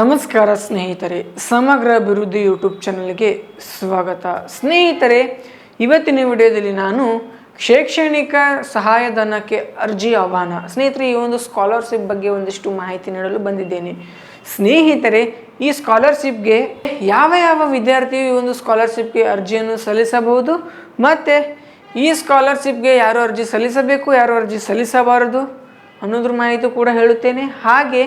ನಮಸ್ಕಾರ ಸ್ನೇಹಿತರೆ, ಸಮಗ್ರ ಅಭಿವೃದ್ಧಿ ಯೂಟ್ಯೂಬ್ ಚಾನಲ್ಗೆ ಸ್ವಾಗತ. ಸ್ನೇಹಿತರೆ, ಇವತ್ತಿನ ವಿಡಿಯೋದಲ್ಲಿ ನಾನು ಶೈಕ್ಷಣಿಕ ಸಹಾಯಧನಕ್ಕೆ ಅರ್ಜಿ ಆಹ್ವಾನ. ಸ್ನೇಹಿತರೆ, ಈ ಒಂದು ಸ್ಕಾಲರ್ಶಿಪ್ ಬಗ್ಗೆ ಒಂದಿಷ್ಟು ಮಾಹಿತಿ ನೀಡಲು ಬಂದಿದ್ದೇನೆ. ಸ್ನೇಹಿತರೆ, ಈ ಸ್ಕಾಲರ್ಶಿಪ್ಗೆ ಯಾವ ಯಾವ ವಿದ್ಯಾರ್ಥಿಯು ಈ ಒಂದು ಸ್ಕಾಲರ್ಶಿಪ್ಗೆ ಅರ್ಜಿಯನ್ನು ಸಲ್ಲಿಸಬಹುದು ಮತ್ತು ಈ ಸ್ಕಾಲರ್ಶಿಪ್ಗೆ ಯಾರು ಅರ್ಜಿ ಸಲ್ಲಿಸಬೇಕು, ಯಾರು ಅರ್ಜಿ ಸಲ್ಲಿಸಬಾರದು ಅನ್ನೋದ್ರ ಮಾಹಿತಿ ಕೂಡ ಹೇಳುತ್ತೇನೆ. ಹಾಗೆ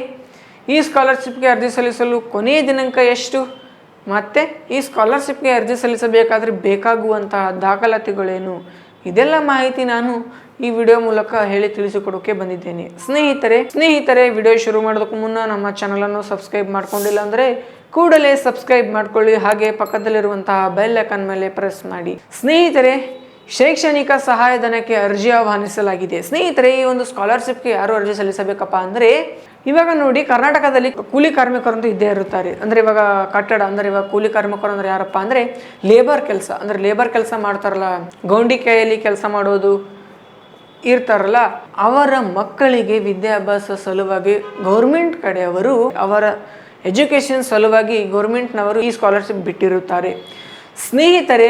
ಈ ಸ್ಕಾಲರ್ಶಿಪ್ಗೆ ಅರ್ಜಿ ಸಲ್ಲಿಸಲು ಕೊನೆಯ ದಿನಾಂಕ ಎಷ್ಟು? ಮತ್ತು ಈ ಸ್ಕಾಲರ್ಶಿಪ್ಗೆ ಅರ್ಜಿ ಸಲ್ಲಿಸಬೇಕಾದ್ರೆ ಬೇಕಾಗುವಂತಹ ದಾಖಲಾತಿಗಳೇನು? ಇದೆಲ್ಲ ಮಾಹಿತಿ ನಾನು ಈ ವಿಡಿಯೋ ಮೂಲಕ ಹೇಳಿ ತಿಳಿಸಿಕೊಡೋಕೆ ಬಂದಿದ್ದೇನೆ. ಸ್ನೇಹಿತರೆ ಸ್ನೇಹಿತರೆ, ವಿಡಿಯೋ ಶುರು ಮಾಡೋದಕ್ಕೂ ಮುನ್ನ ನಮ್ಮ ಚಾನಲನ್ನು ಸಬ್ಸ್ಕ್ರೈಬ್ ಮಾಡ್ಕೊಂಡಿಲ್ಲ ಅಂದರೆ ಕೂಡಲೇ ಸಬ್ಸ್ಕ್ರೈಬ್ ಮಾಡ್ಕೊಳ್ಳಿ. ಹಾಗೆ ಪಕ್ಕದಲ್ಲಿರುವಂತಹ ಬೆಲ್ ಐಕಾನ್ ಮೇಲೆ ಪ್ರೆಸ್ ಮಾಡಿ. ಸ್ನೇಹಿತರೆ ಶೈಕ್ಷಣಿಕ ಸಹಾಯಧನಕ್ಕೆ ಅರ್ಜಿ ಆಹ್ವಾನಿಸಲಾಗಿದೆ. ಸ್ನೇಹಿತರೆ, ಈ ಒಂದು ಸ್ಕಾಲರ್ಶಿಪ್ಗೆ ಯಾರು ಅರ್ಜಿ ಸಲ್ಲಿಸಬೇಕಪ್ಪ ಅಂದರೆ, ಇವಾಗ ನೋಡಿ ಕರ್ನಾಟಕದಲ್ಲಿ ಕೂಲಿ ಕಾರ್ಮಿಕರು ಅಂತ ಇದ್ದೇ ಇರುತ್ತಾರೆ. ಅಂದರೆ ಇವಾಗ ಕಟ್ಟಡ, ಅಂದರೆ ಇವಾಗ ಕೂಲಿ ಕಾರ್ಮಿಕರು ಅಂದ್ರೆ ಯಾರಪ್ಪ ಅಂದರೆ ಲೇಬರ್ ಕೆಲಸ. ಅಂದರೆ ಲೇಬರ್ ಕೆಲಸ ಮಾಡ್ತಾರಲ್ಲ, ಗೌಂಡಿ ಕೈಯಲ್ಲಿ ಕೆಲಸ ಮಾಡೋದು ಇರ್ತಾರಲ್ಲ, ಅವರ ಮಕ್ಕಳಿಗೆ ವಿದ್ಯಾಭ್ಯಾಸ ಸಲುವಾಗಿ ಗೌರ್ಮೆಂಟ್ ಕಡೆಯವರು ಅವರ ಎಜುಕೇಷನ್ ಸಲುವಾಗಿ ಗೌರ್ಮೆಂಟ್ನವರು ಈ ಸ್ಕಾಲರ್ಶಿಪ್ ಬಿಟ್ಟಿರುತ್ತಾರೆ. ಸ್ನೇಹಿತರೆ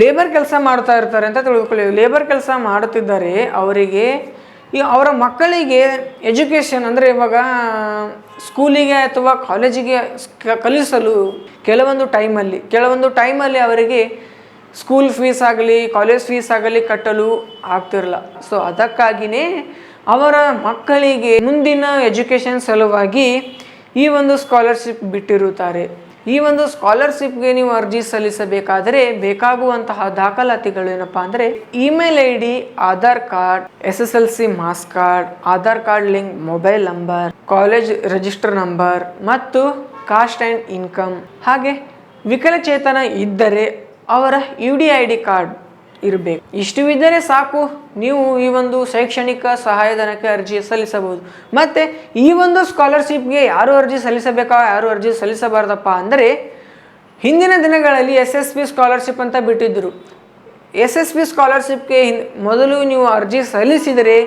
ಲೇಬರ್ ಕೆಲಸ ಮಾಡ್ತಾ ಇರ್ತಾರೆ ಅಂತ ತಿಳ್ಕೊಳ್ಳಿ ಲೇಬರ್ ಕೆಲಸ ಮಾಡುತ್ತಿದ್ದಾರೆ, ಅವರಿಗೆ ಈ ಅವರ ಮಕ್ಕಳಿಗೆ ಎಜುಕೇಷನ್ ಅಂದರೆ ಇವಾಗ ಸ್ಕೂಲಿಗೆ ಅಥವಾ ಕಾಲೇಜಿಗೆ ಕಲಿಸಲು ಕೆಲವೊಂದು ಟೈಮಲ್ಲಿ ಕೆಲವೊಂದು ಟೈಮಲ್ಲಿ ಅವರಿಗೆ ಸ್ಕೂಲ್ ಫೀಸ್ ಆಗಲಿ ಕಾಲೇಜ್ ಫೀಸ್ ಆಗಲಿ ಕಟ್ಟಲು ಆಗ್ತಿರಲ್ಲ. ಸೊ ಅದಕ್ಕಾಗಿಯೇ ಅವರ ಮಕ್ಕಳಿಗೆ ಮುಂದಿನ ಎಜುಕೇಷನ್ ಸಲುವಾಗಿ ಈ ಒಂದು ಸ್ಕಾಲರ್ಶಿಪ್ ಬಿಟ್ಟಿರುತ್ತಾರೆ. ಈ ಒಂದು ಸ್ಕಾಲರ್ಶಿಪ್ಗೆ ನೀವು ಅರ್ಜಿ ಸಲ್ಲಿಸಬೇಕಾದರೆ ಬೇಕಾಗುವಂತಹ ದಾಖಲಾತಿಗಳು ಏನಪ್ಪಾ ಅಂದರೆ email I D Aadhaar card S S L C marks card, Aadhaar card link, mobile number, college register number ಮತ್ತು ಕಾಸ್ಟ್ ಆ್ಯಂಡ್ ಇನ್ಕಮ್. ಹಾಗೆ ವಿಕಲಚೇತನ ಇದ್ದರೆ ಅವರ U D I D card ಇರಬೇಕು. ಇಷ್ಟು ಇದ್ದರೆ ಸಾಕು, ನೀವು ಈ ಒಂದು ಶೈಕ್ಷಣಿಕ ಸಹಾಯಧನಕ್ಕೆ ಅರ್ಜಿ ಸಲ್ಲಿಸಬಹುದು. ಮತ್ತು ಈ ಒಂದು ಸ್ಕಾಲರ್ಶಿಪ್ಗೆ ಯಾರು ಅರ್ಜಿ ಸಲ್ಲಿಸಬೇಕಾ, ಯಾರು ಅರ್ಜಿ ಸಲ್ಲಿಸಬಾರ್ದಪ್ಪ ಅಂದರೆ, ಹಿಂದಿನ ದಿನಗಳಲ್ಲಿ ಎಸ್ ಎಸ್ ಪಿ ಸ್ಕಾಲರ್ಶಿಪ್ ಅಂತ ಬಿಟ್ಟಿದ್ದರು. ಎಸ್ ಎಸ್ ಪಿ ಸ್ಕಾಲರ್ಶಿಪ್ಗೆ ಮೊದಲು ನೀವು ಅರ್ಜಿ ಸಲ್ಲಿಸಿದರೆ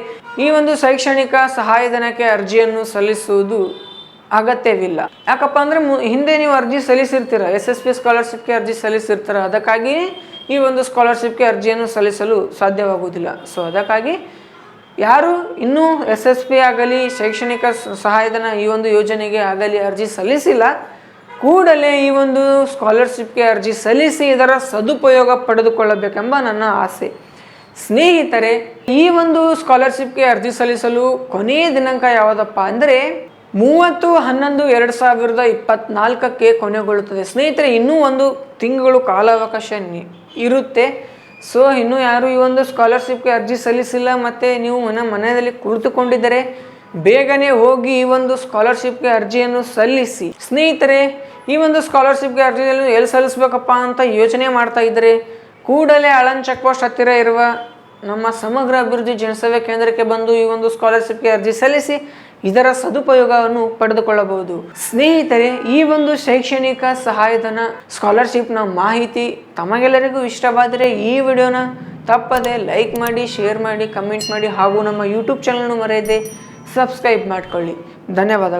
ಈ ಒಂದು ಶೈಕ್ಷಣಿಕ ಸಹಾಯಧನಕ್ಕೆ ಅರ್ಜಿಯನ್ನು ಸಲ್ಲಿಸುವುದು ಅಗತ್ಯವಿಲ್ಲ. ಯಾಕಪ್ಪ ಅಂದರೆ ಹಿಂದೆ ನೀವು ಅರ್ಜಿ ಸಲ್ಲಿಸಿರ್ತೀರ, ಎಸ್ ಎಸ್ ಪಿ ಸ್ಕಾಲರ್ಶಿಪ್ಗೆ ಅರ್ಜಿ ಸಲ್ಲಿಸಿರ್ತೀರ ಅದಕ್ಕಾಗಿ ಈ ಒಂದು ಸ್ಕಾಲರ್ಶಿಪ್ಗೆ ಅರ್ಜಿಯನ್ನು ಸಲ್ಲಿಸಲು ಸಾಧ್ಯವಾಗುವುದಿಲ್ಲ. ಸೊ ಅದಕ್ಕಾಗಿ ಯಾರು ಇನ್ನೂ ಎಸ್ ಎಸ್ ಪಿ ಆಗಲಿ, ಶೈಕ್ಷಣಿಕ ಸಹಾಯಧನ ಈ ಒಂದು ಯೋಜನೆಗೆ ಆಗಲಿ ಅರ್ಜಿ ಸಲ್ಲಿಸಿಲ್ಲ, ಕೂಡಲೇ ಈ ಒಂದು ಸ್ಕಾಲರ್ಶಿಪ್ಗೆ ಅರ್ಜಿ ಸಲ್ಲಿಸಿ ಇದರ ಸದುಪಯೋಗ ಪಡೆದುಕೊಳ್ಳಬೇಕೆಂಬ ನನ್ನ ಆಸೆ. ಸ್ನೇಹಿತರೆ, ಈ ಒಂದು ಸ್ಕಾಲರ್ಶಿಪ್ಗೆ ಅರ್ಜಿ ಸಲ್ಲಿಸಲು ಕೊನೆಯ ದಿನಾಂಕ ಯಾವುದಪ್ಪ ಅಂದರೆ ಮೂವತ್ತು, ಹನ್ನೊಂದು, ಎರಡು ಸಾವಿರದ ಇಪ್ಪತ್ನಾಲ್ಕಕ್ಕೆ ಕೊನೆಗೊಳ್ಳುತ್ತದೆ. ಸ್ನೇಹಿತರೆ, ಇನ್ನೂ ಒಂದು ತಿಂಗಳು ಕಾಲಾವಕಾಶ ಇರುತ್ತೆ. ಸೊ ಇನ್ನೂ ಯಾರು ಈ ಒಂದು ಸ್ಕಾಲರ್ಶಿಪ್ಗೆ ಅರ್ಜಿ ಸಲ್ಲಿಸಿಲ್ಲ ಮತ್ತು ನೀವು ಮನ, ಮನೆಯಲ್ಲಿ ಕುಳಿತುಕೊಂಡಿದ್ದರೆ ಬೇಗನೆ ಹೋಗಿ ಈ ಒಂದು ಸ್ಕಾಲರ್ಶಿಪ್ಗೆ ಅರ್ಜಿಯನ್ನು ಸಲ್ಲಿಸಿ. ಸ್ನೇಹಿತರೆ, ಈ ಒಂದು ಸ್ಕಾಲರ್ಶಿಪ್ಗೆ ಅರ್ಜಿಯನ್ನು ಎಲ್ಲಿ ಸಲ್ಲಿಸ್ಬೇಕಪ್ಪ ಅಂತ ಯೋಚನೆ ಮಾಡ್ತಾ ಇದ್ದರೆ ಕೂಡಲೇ ಅಳನ್ ಚೆಕ್ ಪೋಸ್ಟ್ ಹತ್ತಿರ ಇರುವ ನಮ್ಮ ಸಮಗ್ರ ಅಭಿವೃದ್ಧಿ ಜನಸೇವೆ ಕೇಂದ್ರಕ್ಕೆ ಬಂದು ಈ ಒಂದು ಸ್ಕಾಲರ್ಶಿಪ್ಗೆ ಅರ್ಜಿ ಸಲ್ಲಿಸಿ ಇದರ ಸದುಪಯೋಗವನ್ನು ಪಡೆದುಕೊಳ್ಳಬಹುದು. ಸ್ನೇಹಿತರೆ, ಈ ಒಂದು ಶೈಕ್ಷಣಿಕ ಸಹಾಯಧನ ಸ್ಕಾಲರ್ಶಿಪ್ನ ಮಾಹಿತಿ ತಮಗೆಲ್ಲರಿಗೂ ಇಷ್ಟವಾದರೆ ಈ ವಿಡಿಯೋನ ತಪ್ಪದೆ ಲೈಕ್ ಮಾಡಿ, ಶೇರ್ ಮಾಡಿ, ಕಮೆಂಟ್ ಮಾಡಿ ಹಾಗೂ ನಮ್ಮ ಯೂಟ್ಯೂಬ್ ಚಾನಲ್ನು ಮರೆಯದೆ ಸಬ್ಸ್ಕ್ರೈಬ್ ಮಾಡಿಕೊಳ್ಳಿ. ಧನ್ಯವಾದಗಳು.